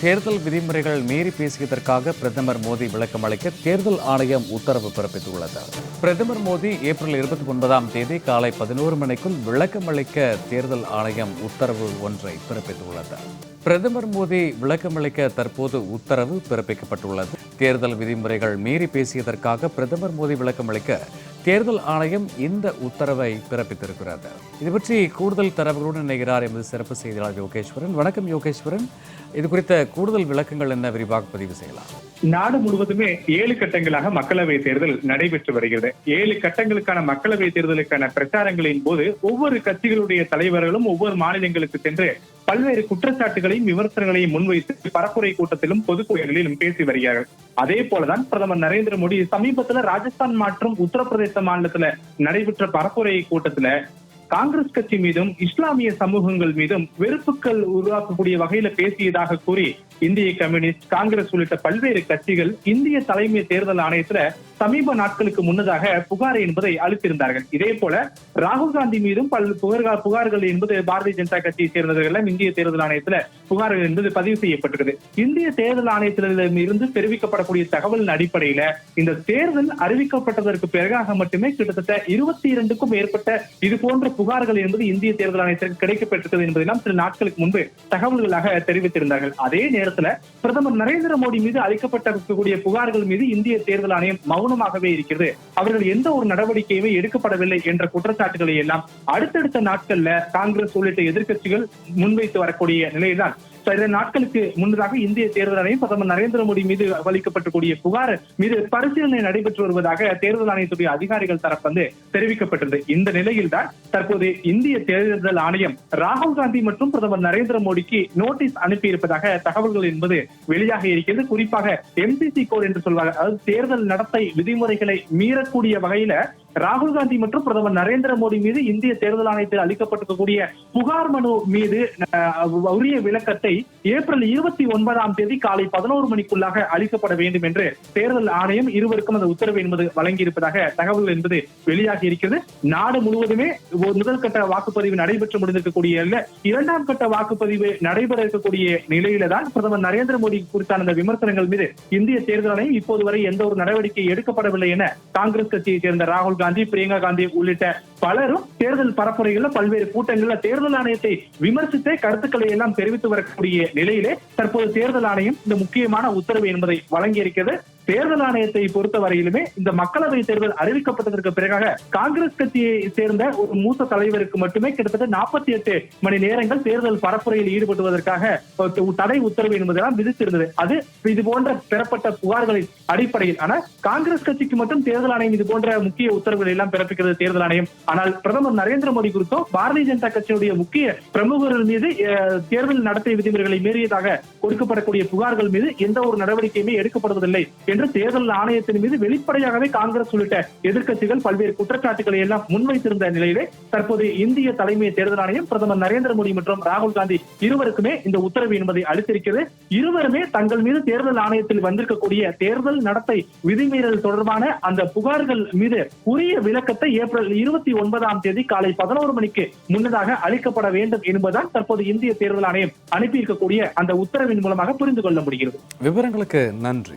தேர்தல் விதிமுறைகள் மீறி பேசியதற்காக பிரதமர் மோடி விளக்கம் அளிக்க தேர்தல் ஆணையம் உத்தரவு பிறப்பித்துள்ளது. பிரதமர் மோடி ஏப்ரல் இருபத்தி ஒன்பதாம் தேதி காலை பதினோரு மணிக்குள் விளக்கம் அளிக்க தேர்தல் ஆணையம் உத்தரவு ஒன்றை பிறப்பித்துள்ளது. பிரதமர் மோடி விளக்கமளிக்க தற்போது உத்தரவு பிறப்பிக்கப்பட்டுள்ளது. தேர்தல் விதிமுறைகள் மீறி பேசியதற்காக பிரதமர் மோடி விளக்கமளிக்க தேர்தல் ஆணையம் இந்த உத்தரவை பிறப்பித்திருக்கிறது. இது பற்றி கூடுதல் தரவுகளுடன் இணைகிறார் எமது சிறப்பு செய்தியாளர் யோகேஸ்வரன். வணக்கம் யோகேஸ்வரன். இது குறித்த கூடுதல் விளக்கங்கள் என்ன விரிவாக பதிவு செய்யலாம். நாடு முழுவதுமே ஏழு கட்டங்களாக மக்களவை தேர்தல் நடைபெற்று வருகிறது. ஏழு கட்டங்களுக்கான மக்களவை தேர்தலுக்கான பிரச்சாரங்களின் போது ஒவ்வொரு கட்சிகளுடைய தலைவர்களும் ஒவ்வொரு மாநிலங்களுக்கு சென்று பல்வேறு குற்றச்சாட்டுகளையும் விமர்சனங்களையும் முன்வைத்து பரப்புரை கூட்டத்திலும் பொதுக்குழுகளிலும் பேசி வருகிறார்கள். அதே போலதான் பிரதமர் நரேந்திர மோடி சமீபத்துல ராஜஸ்தான் மற்றும் உத்தரப்பிரதேச மாநிலத்துல நடைபெற்ற பரப்புரை கூட்டத்துல காங்கிரஸ் கட்சி மீதும் இஸ்லாமிய சமூகங்கள் மீதும் வெறுப்புகள் உருவாக்கக்கூடிய வகையில பேசியதாக கூறி இந்திய கம்யூனிஸ்ட் காங்கிரஸ் உள்ளிட்ட பல்வேறு கட்சிகள் இந்திய தலைமை தேர்தல் ஆணையத்துல சமீப நாட்களுக்கு முன்னதாக புகார் என்பதை அளித்திருந்தார்கள். இதே போல ராகுல் காந்தி மீதும் பல புகார்கள் புகார்கள் என்பது பாரதிய ஜனதா கட்சியை சேர்ந்தவர்கள் இந்திய தேர்தல் ஆணையத்துல புகார்கள் என்பது பதிவு செய்யப்பட்டிருக்குது. இந்திய தேர்தல் ஆணையத்திலிருந்து இருந்து தெரிவிக்கப்படக்கூடிய தகவலின் அடிப்படையில இந்த தேர்தல் அறிவிக்கப்பட்டதற்கு பிறகாக மட்டுமே கிட்டத்தட்ட இருபத்தி இரண்டுக்கும் மேற்பட்ட இது போன்ற புகார்கள் என்பது இந்திய தேர்தல் ஆணையத்திற்கு கிடைக்கப்பட்டிருக்கிறது என்பதெல்லாம் சில நாட்களுக்கு முன்பு தகவல்களாக தெரிவித்திருந்தார்கள். அதே நேரத்துல பிரதமர் நரேந்திர மோடி மீது அளிக்கப்பட்டிருக்கக்கூடிய புகார்கள் மீது இந்திய தேர்தல் ஆணையம் மௌன மௌனமாகவே இருக்கிறது. அவர்கள் எந்த ஒரு நடவடிக்கையுமே எடுக்கப்படவில்லை என்ற குற்றச்சாட்டுகளை எல்லாம் அடுத்தடுத்த நாட்கள்ல காங்கிரஸ் உள்ளிட்ட எதிர்க்கட்சிகள் முன்வைத்து வரக்கூடிய நிலையில்தான். சில நாட்களுக்கு முன்னதாக இந்திய தேர்தல் ஆணையம் பிரதமர் நரேந்திர மோடி மீது அளிக்கப்பட்டிருக்கூடிய புகார் மீது பரிசீலனை நடைபெற்று வருவதாக தேர்தல் ஆணையத்துடைய அதிகாரிகள் தரப்பு வந்து தெரிவிக்கப்பட்டது இந்த நிலையில்தான் தற்போது இந்திய தேர்தல் ஆணையம் ராகுல் காந்தி மற்றும் பிரதமர் நரேந்திர மோடிக்கு நோட்டீஸ் அனுப்பியிருப்பதாக தகவல்கள் என்பது வெளியாக இருக்கிறது. குறிப்பாக எம்சிசி கோட் என்று சொல்வாங்க. அதாவது தேர்தல் நடத்தை விதிமுறைகளை மீறக்கூடிய வகையில ராகுல் காந்தி மற்றும் பிரதமர் நரேந்திர மோடி மீது இந்திய தேர்தல் ஆணையத்தில் அளிக்கப்பட்டிருக்கக்கூடிய புகார் மனு மீது அஹ், உரிய விளக்கத்தை ஏப்ரல் இருபத்தி ஒன்பதாம் தேதி காலை பதினோரு மணிக்குள்ளாக அளிக்கப்பட வேண்டும் என்று தேர்தல் ஆணையம் இருவருக்கும் அந்த உத்தரவு என்பது வழங்கியிருப்பதாக தகவல் என்பது வெளியாகி இருக்கிறது. நாடு முழுவதுமே முதல் கட்ட வாக்குப்பதிவு நடைபெற்று முடிந்திருக்கக்கூடிய இரண்டாம் கட்ட வாக்குப்பதிவு நடைபெற இருக்கக்கூடிய நிலையில தான் பிரதமர் நரேந்திர மோடி குறித்தான அந்த விமர்சனங்கள் மீது இந்திய தேர்தல் ஆணையம் இப்போது வரை எந்த ஒரு நடவடிக்கை எடுக்கப்படவில்லை என காங்கிரஸ் கட்சியைச் சேர்ந்த ராகுல் காந்தி பிரியங்கா காந்தி உள்ளிட்ட பலரும் தேர்தல் பரப்புரைகள்ல பல்வேறு கூட்டங்கள்ல தேர்தல் ஆணையத்தை விமர்சித்தே கருத்துக்களை எல்லாம் தெரிவித்து வரக்கூடிய நிலையிலே தற்போது தேர்தல் ஆணையம் இந்த முக்கியமான உத்தரவு என்பதை வழங்கியிருக்கிறது. தேர்தல் ஆணையத்தை பொறுத்த வரையிலுமே இந்த மக்களவை தேர்தல் அறிவிக்கப்பட்டதற்கு பிறகாக காங்கிரஸ் கட்சியை சேர்ந்த ஒரு மூத்த தலைவருக்கு மட்டுமே கிட்டத்தட்ட நாற்பத்தி எட்டு மணி நேரங்கள் தேர்தல் பரப்புரையில் ஈடுபடுவதற்காக தடை உத்தரவு என்பதெல்லாம் விதித்திருந்தது. அது இது போன்ற பெறப்பட்ட புகார்களின் அடிப்படையில். ஆனால் காங்கிரஸ் கட்சிக்கு மட்டும் தேர்தல் ஆணையம் இது போன்ற முக்கிய உத்தரவுகள் எல்லாம் பிறப்பிக்கிறது தேர்தல் ஆணையம். ஆனால் பிரதமர் நரேந்திர மோடி குறித்தோ பாரதிய ஜனதா கட்சியினுடைய முக்கிய பிரமுகர்கள் மீது அஹ், தேர்தல் நடத்தை விதிமுறைகளை மீறியதாக கொடுக்கப்படக்கூடிய புகார்கள் மீது எந்த ஒரு நடவடிக்கையுமே எடுக்கப்படுவதில்லை என்று என்று தேர்தல் ஆணையத்தின் மீது வெளிப்படையாகவே காங்கிரஸ் உள்ளிட்ட எதிர்க்கட்சிகள் பல்வேறு குற்றச்சாட்டுகளை எல்லாம் முன்வைத்திருந்த நிலையிலே தற்போது இந்திய தலைமை தேர்தல் ஆணையம் பிரதமர் நரேந்திர மோடி மற்றும் ராகுல் காந்தி இருவருக்குமே இந்த உத்தரவு என்பதை அளித்திருக்கிறது. இருவருமே தங்கள் மீது தேர்தல் ஆணையத்தில் வந்திருக்கக்கூடிய தேர்தல் நடத்தை விதிமீறல் தொடர்பான அந்த புகார்கள் மீது உரிய விளக்கத்தை ஏப்ரல் இருபத்தி ஒன்பதாம் தேதி காலை பதினோரு மணிக்கு முன்னதாக அளிக்கப்பட வேண்டும் என்பதுதான் தற்போது இந்திய தேர்தல் ஆணையம் அனுப்பியிருக்கக்கூடிய அந்த உத்தரவின் மூலமாக புரிந்து கொள்ள முடிகிறது. விவரங்களுக்கு நன்றி.